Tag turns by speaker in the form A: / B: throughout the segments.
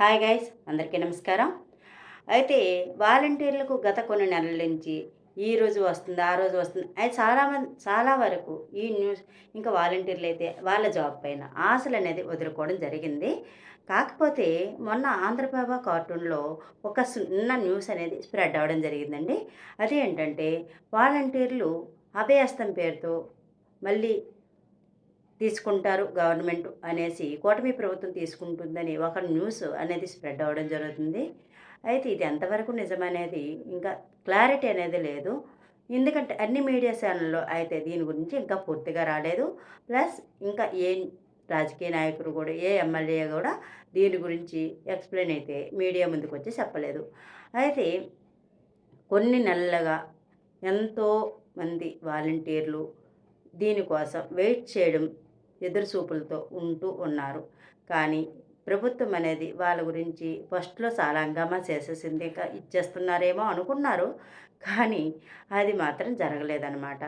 A: Hi guys అందరికీ నమస్కారం. అయితే వాలంటీర్లకు గత కొన్ని నెలల నుంచి ఈ రోజు వస్తుంది ఆ రోజు వస్తుంది. అది చాలా మంది చాలా వరకు ఈ న్యూస్ ఇంకా వాలంటీర్లు అయితే వాళ్ళ జాబ్ పైన ఆశలు అనేది వదులుకోవడం జరిగింది. కాకపోతే మొన్న ఆంధ్రప్రభ కార్టూన్లో ఒక చిన్న న్యూస్ అనేది స్ప్రెడ్ అవ్వడం జరిగిందండి. అదేంటంటే వాలంటీర్లు అభయస్తం పేరుతో మళ్ళీ తీసుకుంటారు గవర్నమెంట్ అనేసి కూటమి ప్రభుత్వం తీసుకుంటుందని ఒక న్యూస్ అనేది స్ప్రెడ్ అవ్వడం జరుగుతుంది. అయితే ఇది ఎంతవరకు నిజమనేది ఇంకా క్లారిటీ అనేది లేదు. ఎందుకంటే అన్ని మీడియా ఛానల్లో అయితే దీని గురించి ఇంకా పూర్తిగా రాలేదు. ప్లస్ ఇంకా ఏ రాజకీయ నాయకుడు కూడా ఏ ఎమ్మెల్యే కూడా దీని గురించి ఎక్స్ప్లెయిన్ అయితే మీడియా ముందుకు వచ్చి చెప్పలేదు. అయితే కొన్ని నెలలుగా ఎంతో మంది వాలంటీర్లు దీనికోసం వెయిట్ చేయడం ఎదురుచూపులతో ఉంటూ ఉన్నారు. కానీ ప్రభుత్వం అనేది వాళ్ళ గురించి ఫస్ట్లో సాలంగామా చేసేసింది ఇంకా ఇచ్చేస్తున్నారేమో అనుకున్నారు. కానీ అది మాత్రం జరగలేదన్నమాట.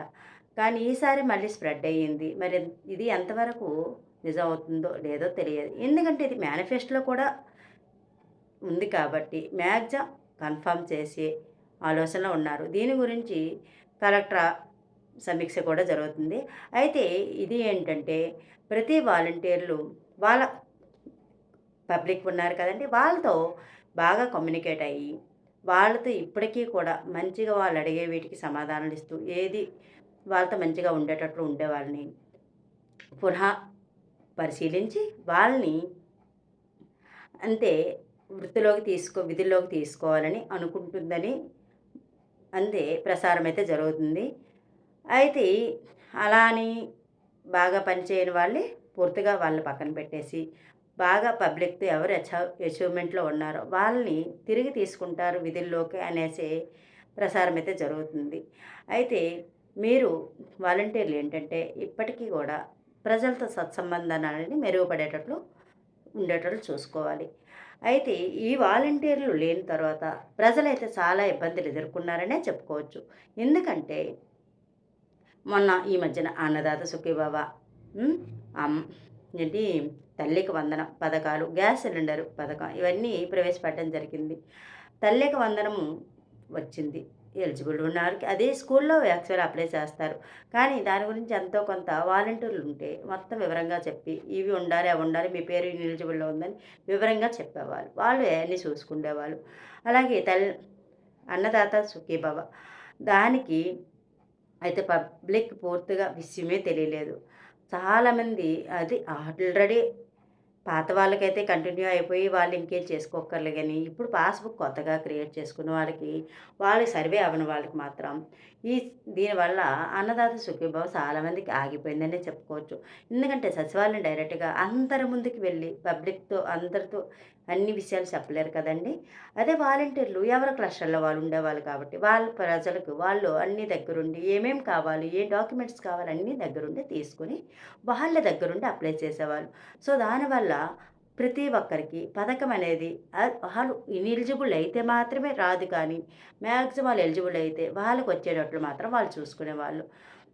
A: కానీ ఈసారి మళ్ళీ స్ప్రెడ్ అయ్యింది. మరి ఇది ఎంతవరకు నిజం అవుతుందో లేదో తెలియదు. ఎందుకంటే ఇది మేనిఫెస్టోలో కూడా ఉంది కాబట్టి మ్యాగ్జామ్ కన్ఫర్మ్ చేసే ఆలోచనలో ఉన్నారు. దీని గురించి కలెక్టర్ సమీక్ష కూడా జరుగుతుంది. అయితే ఇది ఏంటంటే ప్రతి వాలంటీర్లు వాళ్ళ పబ్లిక్ ఉన్నారు కదండి వాళ్ళతో బాగా కమ్యూనికేట్ అయ్యి వాళ్ళతో ఇప్పటికీ కూడా మంచిగా వాళ్ళు అడిగే వీటికి సమాధానాలు ఇస్తూ ఏది వాళ్ళతో మంచిగా ఉండేటట్లు ఉండే వాళ్ళని పునః పరిశీలించి వాళ్ళని అంతే వృత్తిలోకి తీసుకో విధుల్లోకి తీసుకోవాలని అనుకుంటుందని అంతే ప్రసారం అయితే జరుగుతుంది. అయితే అలా అని బాగా పనిచేయని వాళ్ళే పూర్తిగా వాళ్ళని పక్కన పెట్టేసి బాగా పబ్లిక్తో ఎవరు అచీవ్ అచీవ్మెంట్లో ఉన్నారో వాళ్ళని తిరిగి తీసుకుంటారు విధుల్లోకి అనేసి ప్రసారం అయితే జరుగుతుంది. అయితే మీరు వాలంటీర్లు ఏంటంటే ఇప్పటికీ కూడా ప్రజలతో సత్సంబంధాన్ని మెరుగుపడేటట్లు ఉండేటట్లు చూసుకోవాలి. అయితే ఈ వాలంటీర్లు లేని తర్వాత ప్రజలైతే చాలా ఇబ్బందులు ఎదుర్కొన్నారనే చెప్పుకోవచ్చు. ఎందుకంటే మొన్న ఈ మధ్యన అన్నదాత సుఖీబాబ అమ్మ ఏంటి తల్లికి వందనం పథకాలు గ్యాస్ సిలిండర్ పథకం ఇవన్నీ ప్రవేశపెట్టడం జరిగింది. తల్లికి వందనము వచ్చింది. ఎలిజిబుల్ ఉన్నారు. అదే స్కూల్లో యాక్చువల్ అప్లై చేస్తారు. కానీ దాని గురించి ఎంతో కొంత వాలంటీర్లు ఉంటే మొత్తం వివరంగా చెప్పి ఇవి ఉండాలి అవి ఉండాలి మీ పేరు ఎలిజిబుల్లో ఉందని వివరంగా చెప్పేవాళ్ళు. వాళ్ళు అన్నీ చూసుకునేవాళ్ళు అలాగే తల్లి అన్నదాత సుఖీబాబా దానికి అయితే పబ్లిక్ పూర్తిగా విషయమే తెలియలేదు. చాలామంది అది ఆల్రెడీ పాత వాళ్ళకైతే కంటిన్యూ అయిపోయి వాళ్ళు ఇంకేం చేసుకోకర్లే కానీ ఇప్పుడు పాస్బుక్ కొత్తగా క్రియేట్ చేసుకున్న వాళ్ళకి వాళ్ళకి సర్వే అవ్వని వాళ్ళకి మాత్రం ఈ దీనివల్ల అన్నదాత సుఖీభావ చాలామందికి ఆగిపోయిందనే చెప్పుకోవచ్చు. ఎందుకంటే సచివాలయం డైరెక్ట్గా అందరి ముందుకు వెళ్ళి పబ్లిక్తో అందరితో అన్ని విషయాలు చెప్పలేరు కదండి. అదే వాలంటీర్లు ఎవరి క్లస్టర్లో వాళ్ళు ఉండేవాళ్ళు కాబట్టి వాళ్ళ ప్రజలకు వాళ్ళు అన్ని దగ్గరుండి ఏమేం కావాలి ఏ డాక్యుమెంట్స్ కావాలి అన్నీ దగ్గరుండి తీసుకుని వాళ్ళ దగ్గరుండి అప్లై చేసేవాళ్ళు. సో దానివల్ల ప్రతి ఒక్కరికి పథకం అనేది వాళ్ళు ఇన్ఎలిజిబుల్ అయితే మాత్రమే రాదు కానీ మ్యాక్సిమం వాళ్ళు ఎలిజిబుల్ అయితే వాళ్ళకి వచ్చేటట్లు మాత్రం వాళ్ళు చూసుకునేవాళ్ళు.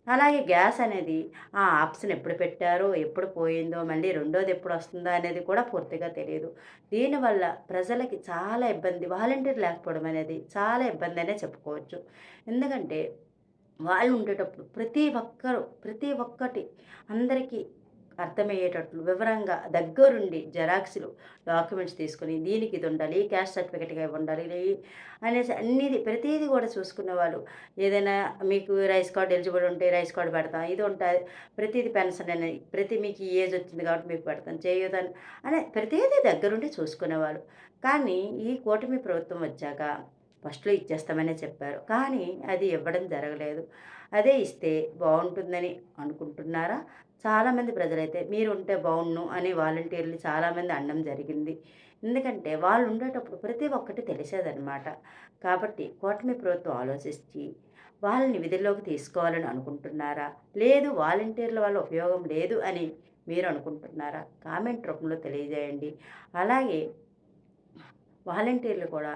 A: అలాగే గ్యాస్ అనేది ఆ ఆప్షన్ ఎప్పుడు పెట్టారో ఎప్పుడు పోయిందో మళ్ళీ రెండోది ఎప్పుడు వస్తుందో అనేది కూడా పూర్తిగా తెలియదు దీనివల్ల ప్రజలకి చాలా ఇబ్బంది వాలంటీర్ లేకపోవడం అనేది చాలా ఇబ్బంది అనే చెప్పుకోవచ్చు. ఎందుకంటే వాళ్ళు ఉండేటప్పుడు ప్రతి ఒక్కరు ప్రతి ఒక్కటి అందరికీ అర్థమయ్యేటట్లు వివరంగా దగ్గరుండి జెరాక్స్లు డాక్యుమెంట్స్ తీసుకొని దీనికి ఇది ఉండాలి క్యాస్ట్ సర్టిఫికేట్గా ఉండాలి అనేసి అన్నిది ప్రతిదీ కూడా చూసుకునేవాళ్ళు ఏదైనా మీకు రైస్ కార్డ్ ఎలిజిబుల్ ఉంటే రైస్ కార్డ్ పెడతాం ఇది ఉంటుంది. ప్రతిదీ పెన్షన్ అనేది ప్రతి మీకు ఏజ్ వచ్చింది కాబట్టి మీకు పెడతాం చేయదని అనే ప్రతిదీ దగ్గరుండి చూసుకునేవాళ్ళు కానీ ఈ కూటమి ప్రభుత్వం వచ్చాక ఫస్ట్లో ఇచ్చేస్తామనే చెప్పారు. కానీ అది ఇవ్వడం జరగలేదు. అదే ఇస్తే బాగుంటుందని అనుకుంటున్నారా? చాలామంది ప్రజలైతే మీరు ఉంటే బాగుండు అని వాలంటీర్లు చాలామంది అనడం జరిగింది. ఎందుకంటే వాళ్ళు ఉండేటప్పుడు ప్రతి ఒక్కటి తెలిసేదన్నమాట. కాబట్టి కూటమి ప్రభుత్వం ఆలోచించి వాళ్ళని విధుల్లోకి తీసుకోవాలని అనుకుంటున్నారా? లేదు వాలంటీర్ల వల్ల ఉపయోగం లేదు అని మీరు అనుకుంటున్నారా? కామెంట్ రూపంలో తెలియజేయండి. అలాగే వాలంటీర్లు కూడా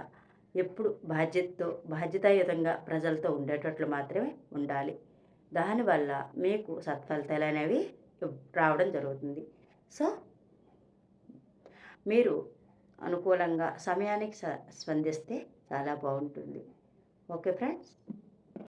A: ఎప్పుడు బాధ్యతతో బాధ్యతాయుతంగా ప్రజలతో ఉండేటట్లు మాత్రమే ఉండాలి. దానివల్ల మీకు సత్ఫలితాలు అనేవి రావడం జరుగుతుంది. సో మీరు అనుకూలంగా సమయానికి స్పందిస్తే చాలా బాగుంటుంది. Okay friends?